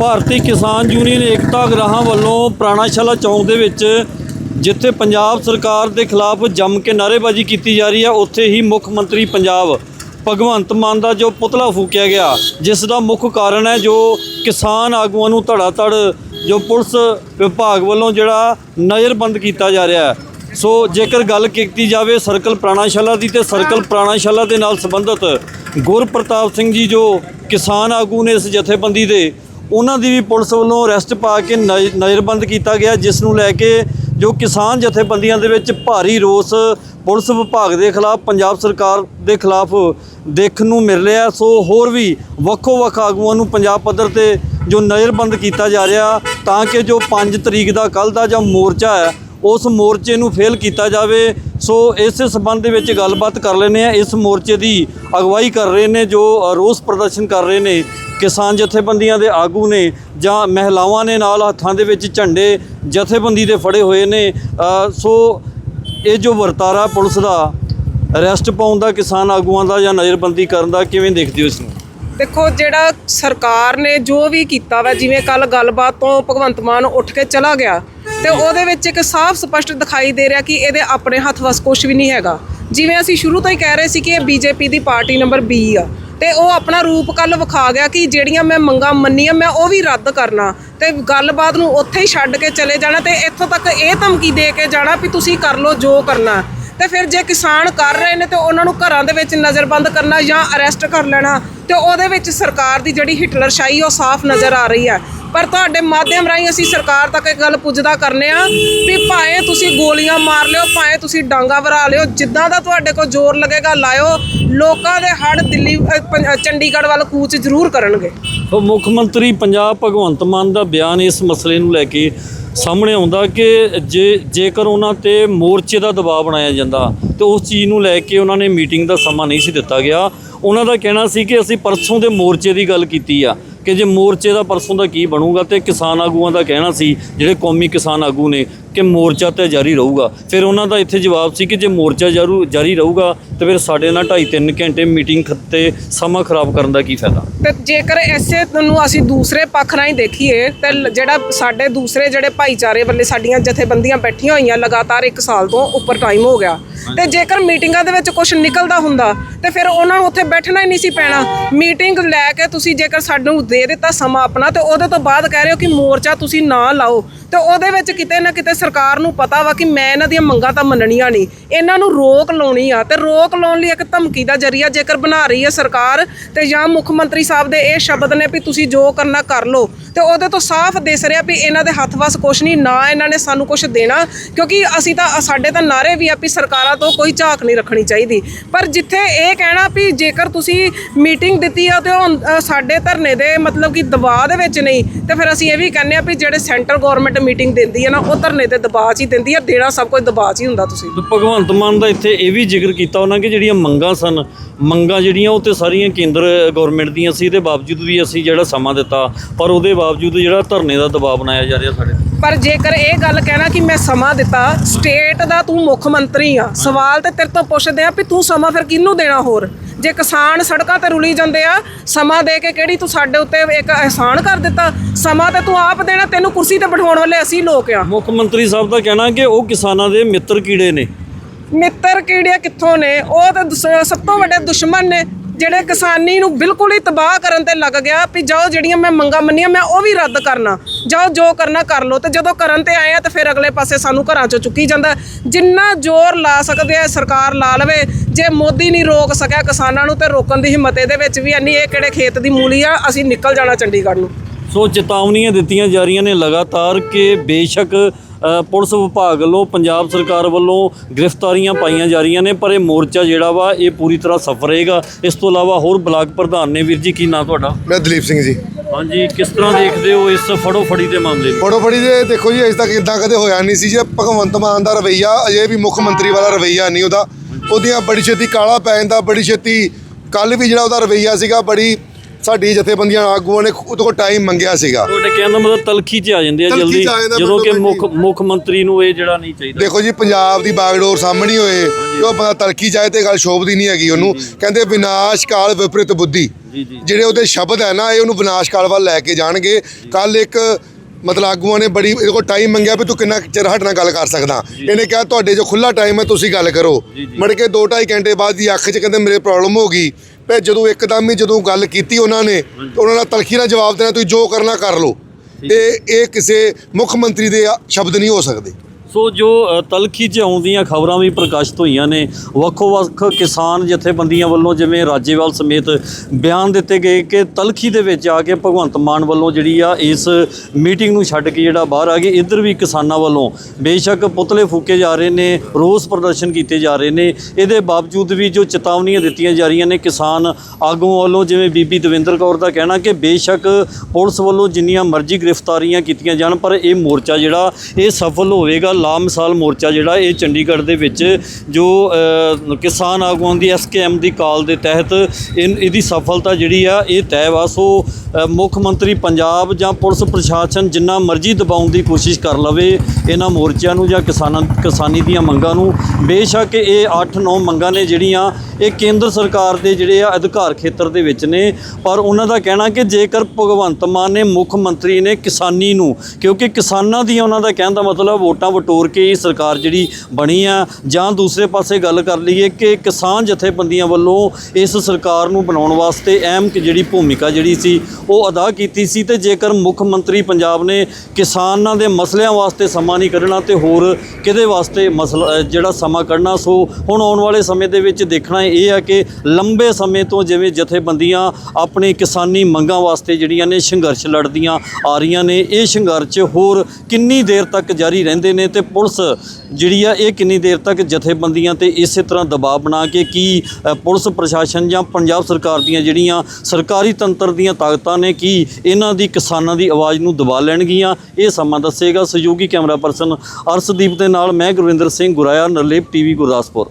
ਭਾਰਤੀ ਕਿਸਾਨ ਯੂਨੀਅਨ ਏਕਤਾ ਗ੍ਰਾਹਾਂ ਵੱਲੋਂ ਪ੍ਰਾਣਾਸ਼ਾਲਾ ਚੌਂਕ ਦੇ ਵਿੱਚ ਜਿੱਥੇ ਪੰਜਾਬ ਸਰਕਾਰ ਦੇ ਖਿਲਾਫ ਜੰਮ ਕੇ ਨਾਅਰੇਬਾਜ਼ੀ ਕੀਤੀ ਜਾ ਰਹੀ ਹੈ, ਉੱਥੇ ਹੀ ਮੁੱਖ ਮੰਤਰੀ ਪੰਜਾਬ ਭਗਵੰਤ ਮਾਨ ਦਾ ਜੋ ਪੁਤਲਾ ਫੂਕਿਆ ਗਿਆ, ਜਿਸ ਦਾ ਮੁੱਖ ਕਾਰਨ ਹੈ ਜੋ ਕਿਸਾਨ ਆਗੂਆਂ ਨੂੰ ਧੜਾ ਧੜ ਜੋ ਪੁਲਿਸ ਵਿਭਾਗ ਵੱਲੋਂ ਜਿਹੜਾ ਨਜ਼ਰਬੰਦ ਕੀਤਾ ਜਾ ਰਿਹਾ ਹੈ। ਸੋ ਜੇਕਰ ਗੱਲ ਕੀਤੀ ਜਾਵੇ ਸਰਕਲ ਪ੍ਰਾਣਾਸ਼ਾਲਾ ਦੀ ਤੇ ਸਰਕਲ ਪ੍ਰਾਣਾਸ਼ਾਲਾ ਦੇ ਨਾਲ ਸੰਬੰਧਿਤ ਗੁਰਪ੍ਰਤਾਪ ਸਿੰਘ ਜੀ ਜੋ ਕਿਸਾਨ ਆਗੂ ਨੇ ਇਸ ਜਥੇਬੰਦੀ ਦੇ ਉਹਨਾਂ ਦੀ ਵੀ ਪੁਲਿਸ ਵੱਲੋਂ ਅਰੈਸਟ ਪਾ ਕੇ ਨਜ਼- ਨਜ਼ਰਬੰਦ ਕੀਤਾ ਗਿਆ, ਜਿਸ ਨੂੰ ਲੈ ਕੇ ਜੋ ਕਿਸਾਨ ਜਥੇਬੰਦੀਆਂ ਦੇ ਵਿੱਚ ਭਾਰੀ ਰੋਸ ਪੁਲਿਸ ਵਿਭਾਗ ਦੇ ਖਿਲਾਫ, ਪੰਜਾਬ ਸਰਕਾਰ ਦੇ ਖਿਲਾਫ ਦੇਖਣ ਨੂੰ ਮਿਲ ਰਿਹਾ। ਸੋ ਹੋਰ ਵੀ ਵੱਖੋ ਵੱਖ ਆਗੂਆਂ ਨੂੰ ਪੰਜਾਬ ਪੱਧਰ ਤੇ ਜੋ ਨਜ਼ਰਬੰਦ ਕੀਤਾ ਜਾ ਰਿਹਾ, ਤਾਂ ਕਿ ਜੋ 5 ਤਰੀਕ ਦਾ ਕੱਲ ਦਾ ਜਾਂ ਮੋਰਚਾ ਹੈ, ਉਸ ਮੋਰਚੇ ਨੂੰ ਫੇਲ ਕੀਤਾ ਜਾਵੇ। ਸੋ ਇਸ ਸਬੰਧ ਦੇ ਵਿੱਚ ਗੱਲਬਾਤ ਕਰ ਲੈਨੇ ਆ ਇਸ ਮੋਰਚੇ ਦੀ ਅਗਵਾਈ ਕਰ ਰਹੇ ਨੇ, ਜੋ ਰੋਸ ਪ੍ਰਦਰਸ਼ਨ ਕਰ ਰਹੇ ਨੇ। ਕਿਸਾਨ ਜਥੇਬੰਦੀਆਂ ਦੇ ਆਗੂ ਨੇ ਜਾਂ ਮਹਿਲਾਵਾਂ ਨੇ ਨਾਲ ਹੱਥਾਂ ਦੇ ਵਿੱਚ ਝੰਡੇ ਜਥੇਬੰਦੀ ਦੇ ਫੜੇ ਹੋਏ ਨੇ। ਸੋ ਇਹ ਜੋ ਵਰਤਾਰਾ ਪੁਲਿਸ ਦਾ ਅਰੈਸਟ ਪਾਉਣ ਦਾ, ਕਿਸਾਨ ਆਗੂਆਂ ਦਾ ਜਾਂ ਨਜ਼ਰਬੰਦੀ ਕਰਨ ਦਾ, ਕਿਵੇਂ ਦੇਖਦੇ ਹੋ ਇਸ ਨੂੰ? ਦੇਖੋ, ਜਿਹੜਾ ਸਰਕਾਰ ਨੇ ਜੋ ਵੀ ਕੀਤਾ ਵਾ, ਜਿਵੇਂ ਕੱਲ ਗੱਲਬਾਤ ਤੋਂ ਭਗਵੰਤ ਮਾਨ ਉੱਠ ਕੇ ਚਲਾ ਗਿਆ ਤੇ ਉਹਦੇ ਵਿੱਚ ਇੱਕ ਸਾਫ਼ ਸਪਸ਼ਟ ਦਿਖਾਈ ਦੇ ਰਿਹਾ ਕਿ ਇਹਦੇ ਆਪਣੇ ਹੱਥ ਵਸ ਕੁਝ ਵੀ ਨਹੀਂ ਹੈਗਾ। ਜਿਵੇਂ ਅਸੀਂ ਸ਼ੁਰੂ ਤੋਂ ਹੀ ਕਹਿ ਰਹੇ ਸੀ ਕਿ ਇਹ ਬੀਜੇਪੀ ਦੀ ਪਾਰਟੀ ਨੰਬਰ 20 ਆ। ਤੇ ਉਹ ਆਪਣਾ ਰੂਪ ਕੱਲ ਵਿਖਾ ਗਿਆ ਕਿ ਜਿਹੜੀਆਂ ਮੈਂ ਮੰਗਾਂ ਮੰਨੀਆਂ, ਮੈਂ ਉਹ ਵੀ ਰੱਦ ਕਰਨਾ। ਤੇ ਗੱਲਬਾਤ ਨੂੰ ਉੱਥੇ ਹੀ ਛੱਡ ਕੇ ਚਲੇ ਜਾਣਾ ਤੇ ਇੱਥੋਂ ਤੱਕ ਇਹ ਧਮਕੀ ਦੇ ਕੇ ਜਾਣਾ ਵੀ ਤੁਸੀਂ ਕਰ ਲਓ ਜੋ ਕਰਨਾ। ਤੇ ਫਿਰ ਜੇ ਕਿਸਾਨ ਕਰ ਰਹੇ ਨੇ ਤੇ ਉਹਨਾਂ ਨੂੰ ਘਰਾਂ ਦੇ ਵਿੱਚ ਨਜ਼ਰਬੰਦ ਕਰਨਾ ਜਾਂ ਅਰੈਸਟ ਕਰ ਲੈਣਾ ਤੇ ਉਹਦੇ ਵਿੱਚ ਸਰਕਾਰ ਦੀ ਜਿਹੜੀ ਹਿਟਲਰਸ਼ਾਹੀ ਉਹ ਸਾਫ਼ ਨਜ਼ਰ ਆ ਰਹੀ ਹੈ ਪਰ ਤੁਹਾਡੇ ਮਾਧਿਅਮ ਰਾਹੀਂ ਅਸੀਂ ਸਰਕਾਰ ਤੱਕ ਇਹ ਗੱਲ ਪੁੱਜਦਾ ਕਰਨੇ ਆ ਵੀ ਭਾਵੇਂ ਤੁਸੀਂ ਗੋਲੀਆਂ ਮਾਰ ਲਿਓ ਭਾਵੇਂ ਤੁਸੀਂ ਡਾਂਗਾ ਵਰਾ ਲਿਓ ਜਿੱਦਾਂ ਦਾ ਤੁਹਾਡੇ ਕੋਲ ਜ਼ੋਰ ਲੱਗੇਗਾ ਲਾਇਓ। ਲੋਕਾਂ ਦੇ ਹੜ ਦਿੱਲੀ ਅ, ਚੰਡੀਗੜ੍ਹ ਵੱਲ ਕੂਚ ਜ਼ਰੂਰ ਕਰਨਗੇ। ਸੋ ਮੁੱਖ ਮੰਤਰੀ ਪੰਜਾਬ ਭਗਵੰਤ ਮਾਨ ਦਾ ਬਿਆਨ ਇਸ ਮਸਲੇ ਨੂੰ ਲੈ ਕੇ ਸਾਹਮਣੇ ਆਉਂਦਾ ਕਿ ਜੇ ਜੇਕਰ ਉਹਨਾਂ ਤੇ ਮੋਰਚੇ ਦਾ ਦਬਾਅ ਬਣਾਇਆ ਜਾਂਦਾ ਤੇ ਉਸ ਚੀਜ਼ ਨੂੰ ਲੈ ਕੇ ਉਹਨਾਂ ਨੇ ਮੀਟਿੰਗ ਦਾ ਸਮਾਂ ਨਹੀਂ ਸੀ ਦਿੱਤਾ ਗਿਆ। ਉਹਨਾਂ ਦਾ ਕਹਿਣਾ ਸੀ ਕਿ ਅਸੀਂ ਪਰਸੋਂ ਦੇ ਮੋਰਚੇ ਦੀ ਗੱਲ ਕੀਤੀ ਆ। ਕਿ ਜੇ ਮੋਰਚੇ ਦਾ ਪਰਸੋਂ ਦਾ ਕੀ ਬਣੂਗਾ ਤੇ ਕਿਸਾਨ ਆਗੂਆਂ ਦਾ ਕਹਿਣਾ ਸੀ, ਜਿਹੜੇ ਕੌਮੀ ਕਿਸਾਨ ਆਗੂ ਨੇ ਕਿ ਮੋਰਚਾ ਤੇ ਜਾਰੀ ਰਹੂਗਾ। ਫਿਰ ਉਹਨਾਂ ਦਾ ਇੱਥੇ ਜਵਾਬ ਸੀ ਕਿ ਜੇ ਮੋਰਚਾ ਜਾਰੂ ਜਾਰੀ ਰਹੂਗਾ ਤੇ ਫਿਰ ਸਾਡੇ ਨਾਲ 2.5 3 ਘੰਟੇ ਮੀਟਿੰਗ ਖੱਤੇ ਸਮਾਂ ਖਰਾਬ ਕਰਨ ਦਾ ਕੀ ਫਾਇਦਾ? ਤੇ ਜੇਕਰ ਐਸੇ ਨੂੰ ਅਸੀਂ ਦੂਸਰੇ ਪੱਖ ਰਾਹੀਂ ਦੇਖੀਏ ਤੇ ਜਿਹੜਾ ਸਾਡੇ ਦੂਸਰੇ ਜਿਹੜੇ ਭਾਈਚਾਰੇ ਵੱਲੇ ਸਾਡੀਆਂ ਜਥੇਬੰਦੀਆਂ ਬੈਠੀਆਂ ਹੋਈਆਂ ਲਗਾਤਾਰ 1 ਸਾਲ ਤੋਂ ਉੱਪਰ ਟਾਈਮ ਹੋ ਗਿਆ। ਤੇ ਜੇਕਰ ਮੀਟਿੰਗਾਂ ਦੇ ਵਿੱਚ ਕੁਝ ਨਿਕਲਦਾ ਹੁੰਦਾ ਤੇ ਫਿਰ ਉਹਨਾਂ ਨੂੰ ਉੱਥੇ ਬੈਠਣਾ ਹੀ ਨਹੀਂ ਸੀ ਪੈਣਾ। ਮੀਟਿੰਗ ਲੈ ਕੇ ਤੁਸੀਂ ਜੇਕਰ ਸਾਨੂੰ ਦੇ ਦਿੱਤਾ ਸਮਾਂ ਆਪਣਾ ਤੇ ਉਹਦੇ ਤੋਂ ਬਾਅਦ ਕਹਿ ਰਹੇ ਹੋ ਕਿ ਮੋਰਚਾ ਤੁਸੀਂ ਨਾ ਲਾਓ। ਤੇ ਉਹਦੇ ਵਿੱਚ ਕਿਤੇ ਨਾ ਕਿਤੇ ਸਰਕਾਰ ਨੂੰ ਪਤਾ ਵਾ ਕਿ ਮੈਂ ਇਹਨਾਂ ਦੀਆਂ ਮੰਗਾਂ ਤਾਂ ਮੰਨਣੀਆਂ ਨਹੀਂ। ਇਹਨਾਂ ਨੂੰ ਰੋਕ ਲਾਉਣੀ ਆ ਤੇ ਰੋਕ ਲਾਉਣ ਲਈ ਇੱਕ ਧਮਕੀ ਦਾ ਜਰੀਆ ਜੇਕਰ ਬਣਾ ਰਹੀ ਹੈ ਸਰਕਾਰ ਤੇ ਜਾਂ ਮੁੱਖ ਮੰਤਰੀ ਸਾਹਿਬ ਦੇ ਇਹ ਸ਼ਬਦ ਨੇ ਵੀ ਤੁਸੀਂ ਜੋ ਕਰਨਾ ਕਰ ਲਓ। ਤੇ ਉਹਦੇ ਤੋਂ ਸਾਫ਼ ਦਿਸ ਰਿਹਾ ਵੀ ਇਹਨਾਂ ਦੇ ਹੱਥ ਵਸ ਕੁਛ ਨਹੀਂ, ਨਾ ਇਹਨਾਂ ਨੇ ਸਾਨੂੰ ਕੁਛ ਦੇਣਾ, ਕਿਉਂਕਿ ਅਸੀਂ ਤਾਂ, ਸਾਡੇ ਤਾਂ ਨਾਰੇ ਵੀ ਆ ਵੀ ਸਰਕਾਰਾਂ ਤੋਂ ਕੋਈ ਝਾਕ ਨਹੀਂ ਰੱਖਣੀ ਚਾਹੀਦੀ। ਪਰ ਜਿੱਥੇ ਇਹ ਕਹਿਣਾ ਵੀ ਜੇਕਰ ਤੁਸੀਂ ਮੀਟਿੰਗ ਦਿੱਤੀ ਆ ਤੇ ਉਹ ਸਾਡੇ ਧਰਨੇ ਦੇ ਮਤਲਬ ਕਿ ਦਬਾਅ ਦੇ ਵਿੱਚ ਨਹੀਂ, ਤੇ ਫਿਰ ਅਸੀਂ ਇਹ ਵੀ ਕਹਿੰਦੇ ਆ ਵੀ ਜਿਹੜੇ ਸੈਂਟਰ ਗਵਰਨਮੈਂਟ ਮੀਟਿੰਗ ਦਿੰਦੀ ਹੈ ਨਾ, ਉਹ ਧਰਨੇ ਦੇ ਦਬਾਅ 'ਚ ਹੀ ਦਿੰਦੀ ਆ ਦੇਣਾ ਸਭ ਕੁਝ ਦਬਾਅ 'ਚ ਹੀ ਹੁੰਦਾ ਤੁਸੀਂ ਤੇ ਭਗਵੰਤ ਮਾਨ ਦਾ ਇੱਥੇ ਇਹ ਵੀ ਜ਼ਿਕਰ ਕੀਤਾ ਉਹਨਾਂ ਕਿ ਜਿਹੜੀਆਂ ਮੰਗਾਂ ਸਨ ਮੰਗਾਂ ਜਿਹੜੀਆਂ ਉਹ ਤੇ ਸਾਰੀਆਂ ਕੇਂਦਰ ਗਵਰਨਮੈਂਟ ਦੀਆਂ ਸੀ ਤੇ ਬਾਵਜੂਦ ਵੀ ਅਸੀਂ ਜਿਹੜਾ ਸਮਾਂ ਦਿੱਤਾ ਪਰ ਉਹਦੇ ਬਾਵਜੂਦ ਜਿਹੜਾ ਧਰਨੇ ਦਾ ਦਬਾਅ ਬਣਾਇਆ ਜਾ ਰਿਹਾ ਸਾਡੇ ਤੇ। ਪਰ ਜੇਕਰ ਇਹ ਗੱਲ ਕਹਿਣਾ ਕਿ ਮੈਂ ਸਮਾਂ ਦਿੱਤਾ ਸਟੇਟ ਦਾ ਤੂੰ ਮੁੱਖ ਮੰਤਰੀ ਆ ਸਵਾਲ ਤੇ ਤੇਰੇ ਤੋਂ ਪੁੱਛਦੇ ਆ ਵੀ ਤੂੰ ਸਮਾਂ ਫਿਰ ਕਿਹਨੂੰ ਦੇਣਾ ਹੋਰ ਜੇ ਕਿਸਾਨ ਸੜਕਾਂ ਤੇ ਰੁਲੀ ਜਾਂਦੇ ਆ ਸਮਾਂ ਦੇ ਕੇ ਕਿਹੜੀ ਤੂੰ ਸਾਡੇ ਉੱਤੇ ਇੱਕ ਅਹਿਸਾਨ ਕਰ ਦਿੱਤਾ? ਸਮਾਂ ਤੇ ਤੂੰ ਆਪ ਦੇਣਾ ਤੈਨੂੰ ਕੁਰਸੀ ਤੇ ਬਿਠਾਉਣ ਵਾਲੇ ਅਸੀਂ ਲੋਕ ਆ। ਮੁੱਖ ਮੰਤਰੀ ਸਾਹਿਬ ਦਾ ਕਹਿਣਾ ਕਿ ਉਹ ਕਿਸਾਨਾਂ ਦੇ ਮਿੱਤਰ ਕੀੜੇ ਨੇ। ਮਿੱਤਰ ਕਿਹੜੇ ਕਿੱਥੋਂ ਨੇ? ਉਹ ਤਾਂ ਸਭ ਤੋਂ ਵੱਡੇ ਦੁਸ਼ਮਣ ਨੇ। ਜਿਹੜੇ ਕਿਸਾਨੀ ਨੂੰ ਬਿਲਕੁਲ ਹੀ ਤਬਾਹ ਕਰਨ ਤੇ ਲੱਗ ਗਿਆ ਵੀ ਜਾਓ ਜਿਹੜੀਆਂ ਮੈਂ ਮੰਗਾਂ ਮੰਨੀਆਂ, ਮੈਂ ਉਹ ਵੀ ਰੱਦ ਕਰਨਾ। ਜਾਓ ਜੋ ਕਰਨਾ ਕਰ ਲਓ ਤੇ ਜਦੋਂ ਕਰਨ ਤੇ ਆਏ ਆ ਤੇ ਫਿਰ ਅਗਲੇ ਪਾਸੇ ਸਾਨੂੰ ਘਰਾਂ ਚੋਂ ਚੁੱਕੀ ਜਾਂਦਾ। ਜਿੰਨਾ ਜ਼ੋਰ ਲਾ ਸਕਦੇ ਆ ਸਰਕਾਰ ਲਾ ਲਵੇ, ਜੇ ਮੋਦੀ ਨਹੀਂ ਰੋਕ ਸਕਿਆ ਕਿਸਾਨਾਂ ਨੂੰ ਤੇ ਰੋਕਣ ਦੀ ਹਿੰਮਤ ਇਹਦੇ ਵਿੱਚ ਵੀ ਐਨੀ ਇਹ ਕਿਹੜੇ ਖੇਤ ਦੀ ਮੂਲੀ ਆ, ਅਸੀਂ ਨਿਕਲ ਜਾਣਾ ਚੰਡੀਗੜ੍ਹ ਨੂੰ। ਸੋ ਚੇਤਾਵਨੀਆਂ ਦਿੱਤੀਆਂ ਜਾ ਰਹੀਆਂ ਨੇ ਲਗਾਤਾਰ ਕਿ ਬੇਸ਼ੱਕ ਪੁਲਿਸ ਵਿਭਾਗ ਵੱਲੋਂ ਪੰਜਾਬ ਸਰਕਾਰ ਵੱਲੋਂ ਗ੍ਰਿਫਤਾਰੀਆਂ ਪਾਈਆਂ ਜਾ ਰਹੀਆਂ ਨੇ ਪਰ ਇਹ ਮੋਰਚਾ ਜਿਹੜਾ ਵਾ ਇਹ ਪੂਰੀ ਤਰ੍ਹਾਂ ਸਫਲ ਰਹੇਗਾ। ਇਸ ਤੋਂ ਇਲਾਵਾ ਹੋਰ ਬਲਾਕ ਪ੍ਰਧਾਨ ਨੇ ਵੀਰ ਜੀ ਕੀ ਨਾਂ ਤੁਹਾਡਾ? ਮੈਂ ਦਲੀਪ ਸਿੰਘ ਜੀ। ਹਾਂਜੀ ਕਿਸ ਤਰ੍ਹਾਂ ਦੇਖਦੇ ਹੋ ਇਸ ਫੜੋ ਫੜੀ ਦੇ ਮਾਮਲੇ ਨੂੰ? ਫੋਟੋ ਫੜੀ ਦੇ ਦੇਖੋ ਜੀ ਅਜੇ ਤੱਕ ਇਦਾਂ ਕਦੇ ਹੋਇਆ ਨਹੀਂ ਸੀ ਜੇ। ਭਗਵੰਤ ਮਾਨ ਦਾ ਰਵਈਆ ਅਜੇ ਵੀ ਮੁੱਖ ਮੰਤਰੀ ਵਾਲਾ ਰਵਈਆ ਨਹੀਂ ਉਹਦਾ। ਉਹਦੀਆਂ ਬੜੀ ਛੇਤੀ ਕਾਲਾ ਪੈ ਜਾਂਦਾ ਬੜੀ ਛੇਤੀ ਕੱਲ ਵੀ ਜਿਹੜਾ ਉਹਦਾ ਰਵਈਆ ਸੀਗਾ ਬੜੀ ਸਾਡੀ ਜਥੇਬੰਦੀਆਂ ਆਗੂਆਂ ਨੇ ਉਹਦੇ ਕੋਲ ਟਾਈਮ ਮੰਗਿਆ ਸੀਗਾ। ਤੁਹਾਡੇ ਕਹਿਣ ਦਾ ਮਤਲਬ ਤਲਖੀ 'ਚ ਆ ਜਾਂਦੇ ਆ ਜਲਦੀ ਜਾਂਦਾ ਕਿ ਮੁੱਖ ਮੁੱਖ ਮੰਤਰੀ ਨੂੰ ਇਹ ਜਿਹੜਾ ਨਹੀਂ ਚਾਹੀਦਾ। ਦੇਖੋ ਜੀ ਪੰਜਾਬ ਦੀ ਬਾਗਡੋਰ ਸਾਹਮਣੀ ਹੋਏ ਉਹ ਬੰਦਾ ਤਲਖੀ ਜਾਏ ਤੇ ਗੱਲ ਸ਼ੋਭਦੀ ਨਹੀਂ ਹੈਗੀ ਉਹਨੂੰ। ਕਹਿੰਦੇ ਵਿਨਾਸ਼ ਕਾਲ ਵਿਪਰੀਤ ਬੁੱਧੀ। ਜਿਹੜੇ ਉਹਦੇ ਸ਼ਬਦ ਹੈ ਨਾ ਇਹ ਉਹਨੂੰ ਵਿਨਾਸ਼ ਕਾਲ ਵੱਲ ਲੈ ਕੇ ਜਾਣਗੇ। ਕੱਲ ਇੱਕ ਮਤਲਬ ਆਗੂਆਂ ਨੇ ਬੜੀ ਇਹਦੇ ਕੋਲ ਟਾਈਮ ਮੰਗਿਆ ਵੀ ਤੂੰ ਕਿੰਨਾ ਚਿਰ ਨਾਲ ਗੱਲ ਕਰ ਸਕਦਾ। ਇਹਨੇ ਕਿਹਾ ਤੁਹਾਡੇ ਜੋ ਖੁੱਲਾ ਟਾਈਮ ਹੈ ਤੁਸੀਂ ਗੱਲ ਕਰੋ। ਮੜ ਕੇ 2.5 ਘੰਟੇ ਬਾਅਦ ਦੀ ਅੱਖ 'ਚ ਕਹਿੰਦੇ ਮੇਰੇ ਪ੍ਰੋਬਲਮ ਹੋ ਗਈ। ਤੇ ਜਦੋਂ ਇੱਕਦਮ ਹੀ ਜਦੋਂ ਗੱਲ ਕੀਤੀ ਉਹਨਾਂ ਨੇ ਉਹਨਾਂ ਨਾਲ ਤਲਖੀ ਨਾਲ ਜਵਾਬ ਦੇਣਾ ਤੁਸੀਂ ਜੋ ਕਰਨਾ ਕਰ ਲਓ। ਇਹ ਇਹ ਕਿਸੇ ਮੁੱਖ ਮੰਤਰੀ ਦੇ ਸ਼ਬਦ ਨਹੀਂ ਹੋ ਸਕਦੇ। ਸੋ ਜੋ ਤਲਖੀ 'ਚ ਆਉਂਦੀਆਂ ਖਬਰਾਂ ਵੀ ਪ੍ਰਕਾਸ਼ਿਤ ਹੋਈਆਂ ਨੇ ਵੱਖੋ-ਵੱਖ ਕਿਸਾਨ ਜਥੇਬੰਦੀਆਂ ਵੱਲੋਂ ਜਿਵੇਂ ਰਾਜੇਵਾਲ ਸਮੇਤ ਬਿਆਨ ਦਿੱਤੇ ਗਏ ਕਿ ਤਲਖੀ ਦੇ ਵਿੱਚ ਆ ਕੇ ਭਗਵੰਤ ਮਾਨ ਵੱਲੋਂ ਜਿਹੜੀ ਆ ਇਸ ਮੀਟਿੰਗ ਨੂੰ ਛੱਡ ਕੇ ਜਿਹੜਾ ਬਾਹਰ ਆ ਗਏ, ਇੱਧਰ ਵੀ ਕਿਸਾਨਾਂ ਵੱਲੋਂ ਬੇਸ਼ੱਕ ਪੁਤਲੇ ਫੂਕੇ ਜਾ ਰਹੇ ਨੇ, ਰੋਸ ਪ੍ਰਦਰਸ਼ਨ ਕੀਤੇ ਜਾ ਰਹੇ ਨੇ, ਇਹਦੇ ਬਾਵਜੂਦ ਵੀ ਜੋ ਚੇਤਾਵਨੀਆਂ ਦਿੱਤੀਆਂ ਜਾ ਰਹੀਆਂ ਨੇ ਕਿਸਾਨ ਆਗੂਆਂ ਵੱਲੋਂ, ਜਿਵੇਂ ਬੀਬੀ ਦਵਿੰਦਰ ਕੌਰ ਦਾ ਕਹਿਣਾ ਕਿ ਬੇਸ਼ੱਕ ਪੁਲਿਸ ਵੱਲੋਂ ਜਿੰਨੀਆਂ ਮਰਜ਼ੀ ਗ੍ਰਿਫਤਾਰੀਆਂ ਕੀਤੀਆਂ ਜਾਣ, ਪਰ ਇਹ ਮੋਰਚਾ ਜਿਹੜਾ, ਇਹ ਸਫਲ ਹੋਵੇਗਾ ਲਾਮਿਸਾਲ ਮੋਰਚਾ ਜਿਹੜਾ ਇਹ ਚੰਡੀਗੜ੍ਹ ਦੇ ਵਿੱਚ ਜੋ ਕਿਸਾਨ ਆਗੂਆਂ ਦੀ ਐਸਕੇਐਮ ਦੀ ਕਾਲ ਦੇ ਤਹਿਤ ਇਨ- ਇਹਦੀ ਸਫਲਤਾ ਜਿਹੜੀ ਆ, ਇਹ ਤੈਅ ਵਾ ਸੋ ਮੁੱਖ ਮੰਤਰੀ ਪੰਜਾਬ ਜਾਂ ਪੁਲਿਸ ਪ੍ਰਸ਼ਾਸਨ ਜਿੰਨਾ ਮਰਜ਼ੀ ਦਬਾਉਣ ਦੀ ਕੋਸ਼ਿਸ਼ ਕਰ ਲਵੇ, ਇਹਨਾਂ ਮੋਰਚਿਆਂ ਨੂੰ ਜਾਂ ਕਿਸਾਨਾਂ, ਕਿਸਾਨੀ ਦੀਆਂ ਮੰਗਾਂ ਨੂੰ, ਬੇਸ਼ੱਕ ਇਹ 8-9 ਮੰਗਾਂ ਨੇ ਜਿਹੜੀਆਂ ਇਹ ਕੇਂਦਰ ਸਰਕਾਰ ਦੇ ਜਿਹੜੇ ਆ ਅਧਿਕਾਰ ਖੇਤਰ ਦੇ ਵਿੱਚ ਨੇ, ਪਰ ਉਹਨਾਂ ਦਾ ਕਹਿਣਾ ਕਿ ਜੇਕਰ ਭਗਵੰਤ ਮਾਨ ਨੇ, ਮੁੱਖ ਮੰਤਰੀ ਨੇ ਕਿਸਾਨੀ ਨੂੰ, ਕਿਉਂਕਿ ਕਿਸਾਨਾਂ ਦੀਆਂ ਉਹਨਾਂ ਦਾ ਕਹਿਣ ਦਾ ਮਤਲਬ ਵੋਟਾਂ ਵਟੋਰ ਕੇ ਇਹ ਸਰਕਾਰ ਜਿਹੜੀ ਬਣੀ ਆ, ਜਾਂ ਦੂਸਰੇ ਪਾਸੇ ਗੱਲ ਕਰ ਲਈਏ ਕਿ ਕਿਸਾਨ ਜਥੇਬੰਦੀਆਂ ਵੱਲੋਂ ਇਸ ਸਰਕਾਰ ਨੂੰ ਬਣਾਉਣ ਵਾਸਤੇ ਅਹਿਮ ਜਿਹੜੀ ਭੂਮਿਕਾ ਜਿਹੜੀ ਸੀ ਉਹ ਅਦਾ ਕੀਤੀ ਸੀ ਤੇ ਜੇਕਰ ਮੁੱਖ ਮੰਤਰੀ ਪੰਜਾਬ ਨੇ ਕਿਸਾਨਾਂ ਦੇ ਮਸਲਿਆਂ ਵਾਸਤੇ ਸਮਾਂ ਨਹੀਂ ਕੱਢਣਾ ਤੇ ਹੋਰ ਕਿਹਦੇ ਵਾਸਤੇ ਮਸਲਾ ਜਿਹੜਾ ਸਮਾਂ ਕੱਢਣਾ, ਸੋ ਹੁਣ ਆਉਣ ਵਾਲੇ ਸਮੇਂ ਦੇ ਵਿੱਚ ਦੇਖਣਾ ਇਹ ਆ ਕਿ ਲੰਬੇ ਸਮੇਂ ਤੋਂ ਜਿਵੇਂ ਜਥੇਬੰਦੀਆਂ ਆਪਣੀ ਕਿਸਾਨੀ ਮੰਗਾਂ ਵਾਸਤੇ ਜਿਹੜੀਆਂ ਨੇ ਸੰਘਰਸ਼ ਲੜਦੀਆਂ ਆ ਰਹੀਆਂ ਨੇ, ਇਹ ਸੰਘਰਸ਼ ਹੋਰ ਕਿੰਨੀ ਦੇਰ ਤੱਕ ਜਾਰੀ ਰਹਿੰਦੇ ਨੇ ਤੇ ਪੁਲਿਸ ਜਿਹੜੀ ਆ ਇਹ ਕਿੰਨੀ ਦੇਰ ਤੱਕ ਜਥੇਬੰਦੀਆਂ ਤੇ ਇਸੇ ਤਰ੍ਹਾਂ ਦਬਾਅ ਬਣਾ ਕੇ ਕੀ ਪੁਲਿਸ ਪ੍ਰਸ਼ਾਸਨ ਜਾਂ ਪੰਜਾਬ ਸਰਕਾਰ ਦੀਆਂ ਜਿਹੜੀਆਂ ਸਰਕਾਰੀ ਤੰਤਰ ਦੀਆਂ ਤਾਕਤਾਂ ਨੇ ਕੀ ਇਹਨਾਂ ਦੀ ਕਿਸਾਨਾਂ ਦੀ ਆਵਾਜ਼ ਨੂੰ ਦਬਾ ਲੈਣਗੀਆਂ? ਇਹ ਸਮਾਂ ਦੱਸੇਗਾ ਸਹਿਯੋਗੀ ਕੈਮਰਾ ਪਰਸਨ ਅਰਸ਼ਦੀਪ ਦੇ ਨਾਲ ਮੈਂ ਗੁਰਵਿੰਦਰ ਸਿੰਘ ਗੁਰਾਇਆ, ਨਰਲੇਪ ਟੀਵੀ ਗੁਰਦਾਸਪੁਰ।